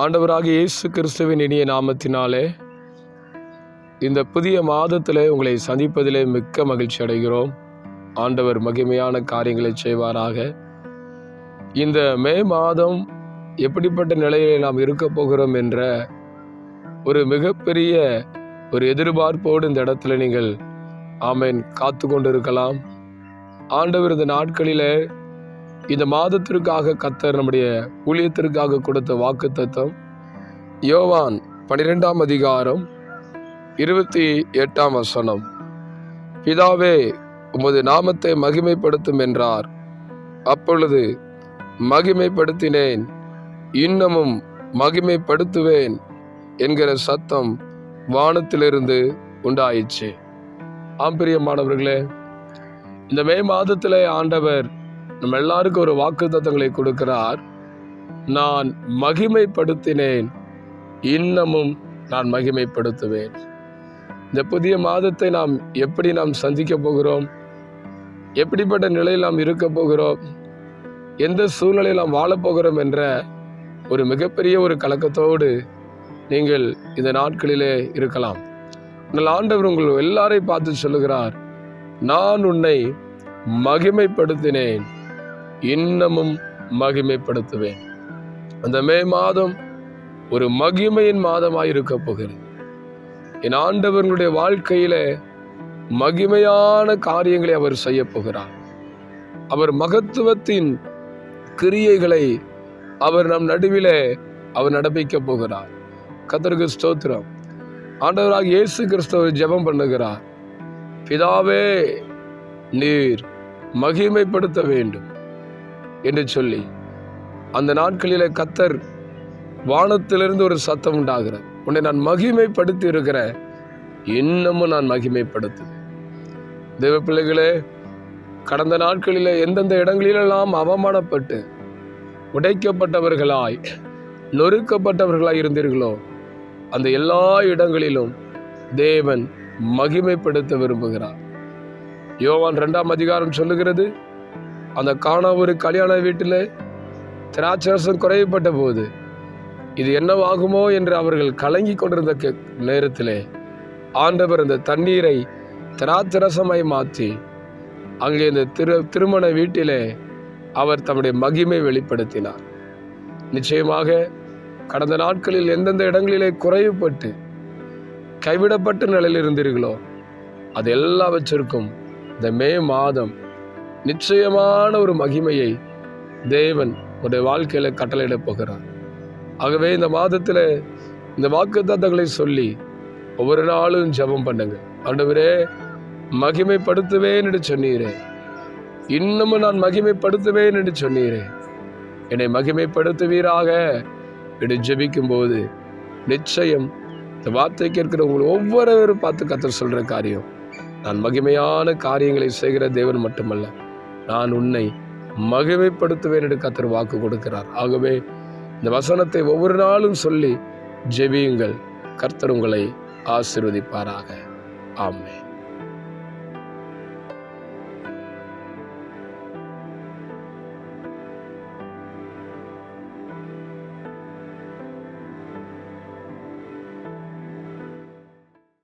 ஆண்டவராக இயேசு கிறிஸ்துவின் இனிய நாமத்தினாலே இந்த புதிய மாதத்திலே உங்களை சந்திப்பதிலே மிக்க மகிழ்ச்சி அடைகிறோம். ஆண்டவர் மகிமையான காரியங்களை செய்வாராக. இந்த மே மாதம் எப்படிப்பட்ட நிலையிலே நாம் இருக்க போகிறோம் என்ற ஒரு மிகப்பெரிய ஒரு எதிர்பார்ப்போடு இந்த இடத்துல நீங்கள் ஆமேன் காத்து கொண்டிருக்கலாம் ஆண்டவர் இந்த நாட்களிலே இந்த மாதத்திற்காக கத்தர் நம்முடைய ஊழியத்திற்காக கொடுத்த வாக்கு தத்துவம் யோவான் பனிரெண்டாம் அதிகாரம் இருபத்தி எட்டாம் வசனம். பிதாவே உமது நாமத்தை மகிமைப்படுத்தும் என்றார். அப்பொழுது மகிமைப்படுத்தினேன் இன்னமும் மகிமைப்படுத்துவேன் என்கிற சத்தம் வானத்திலிருந்து உண்டாயிற்று. ஆம்பிரியமானவர்களே இந்த மே மாதத்திலே ஆண்டவர் நம்ம எல்லாருக்கும் ஒரு வாக்கு தத்தங்களை கொடுக்கிறார். நான் மகிமைப்படுத்தினேன். இன்னமும் நான் மகிமைப்படுத்துவேன். இந்த புதிய மாதத்தை நாம் எப்படி நாம் சந்திக்க போகிறோம்? எப்படிப்பட்ட நிலையில் நாம் இருக்க போகிறோம்? எந்த சூழ்நிலையில் நாம் வாழப்போகிறோம் என்ற ஒரு மிகப்பெரிய ஒரு கலக்கத்தோடு நீங்கள் இந்த நாட்களிலே இருக்கலாம். உங்கள் ஆண்டவர் உங்கள் எல்லாரையும் பார்த்து சொல்லுகிறார். நான் உன்னை மகிமைப்படுத்தினேன். இன்னமும் மகிமைப்படுத்துவேன். அந்த மே மாதம் ஒரு மகிமையின் மாதமாக இருக்க போகிறது. என் ஆண்டவர்களுடைய வாழ்க்கையில மகிமையான காரியங்களை அவர் செய்ய போகிறார். அவர் மகத்துவத்தின் கிரியைகளை அவர் நம் நடுவிலே அவர் நடப்பிக்க போகிறார். கத்தருக்கு ஸ்தோத்திரம். ஆண்டவராக இயேசு கிறிஸ்தவர் ஜெபம் பண்ணுகிறார். பிதாவே நீர் மகிமைப்படுத்த வேண்டும். என்று சொல்லி அந்த நாட்களில் கத்தர் வானத்திலிருந்து ஒரு சத்தம் உண்டாகிறது உன்னை நான் மகிமைப்படுத்தி இருக்கிறேன் இன்னமும் நான் மகிமைப்படுத்து தெய்வ பிள்ளைகளே கடந்த நாட்களில் எந்தெந்த இடங்களிலெல்லாம் அவமானப்பட்டு உடைக்கப்பட்டவர்களாய் நொறுக்கப்பட்டவர்களாய் இருந்தீர்களோ அந்த எல்லா இடங்களிலும் தேவன் மகிமைப்படுத்த விரும்புகிறார். யோவான் ரெண்டாம் அதிகாரம் சொல்லுகிறது அந்த காணா ஒரு கல்யாண வீட்டில் திராட்சரசம் குறைவுப்பட்ட போது இது என்னவாகுமோ என்று அவர்கள் கலங்கி கொண்டிருந்த கே- நேரத்திலே ஆண்டவர் அந்த தண்ணீரை திராட்சரசமாய் மாற்றி அங்கே இந்த திரு திருமண வீட்டிலே அவர் தம்முடைய மகிமை வெளிப்படுத்தினார். நிச்சயமாக கடந்த நாட்களில் எந்தெந்த இடங்களிலே குறைவுபட்டு கைவிடப்பட்ட நிலையில் இருந்தீர்களோ அது எல்லாவற்றிற்கும் இந்த மே மாதம் நிச்சயமான ஒரு மகிமையை தேவன் உடைய வாழ்க்கையில் கட்டளையிட போகிறார். ஆகவே இந்த மாதத்தில் இந்த வாக்குத்தத்தங்களை சொல்லி ஒவ்வொரு நாளும் ஜெபம் பண்ணுங்க ஆண்டவரே மகிமைப்படுத்துவேன் என்று சொன்னீரே. இன்னமும் நான் மகிமைப்படுத்துவேன் என்று சொன்னீரே. என்னை மகிமைப்படுத்துவீராக என்று ஜபிக்கும் போது நிச்சயம் இந்த வார்த்தை கேட்கிற உங்களை ஒவ்வொருவரும் பார்த்து கத்த சொல்கிற காரியம். நான் மகிமையான காரியங்களை செய்கிற தேவன் மட்டுமல்ல. நான் உன்னை மகிமைப்படுத்துவேன் என்று கத்தர் வாக்கு கொடுக்கிறார். ஆகவே இந்த வசனத்தை ஒவ்வொரு நாளும் சொல்லி ஜெபியுங்கள். கர்த்தர் உங்களை ஆசீர்வதிப்பாராக. ஆமே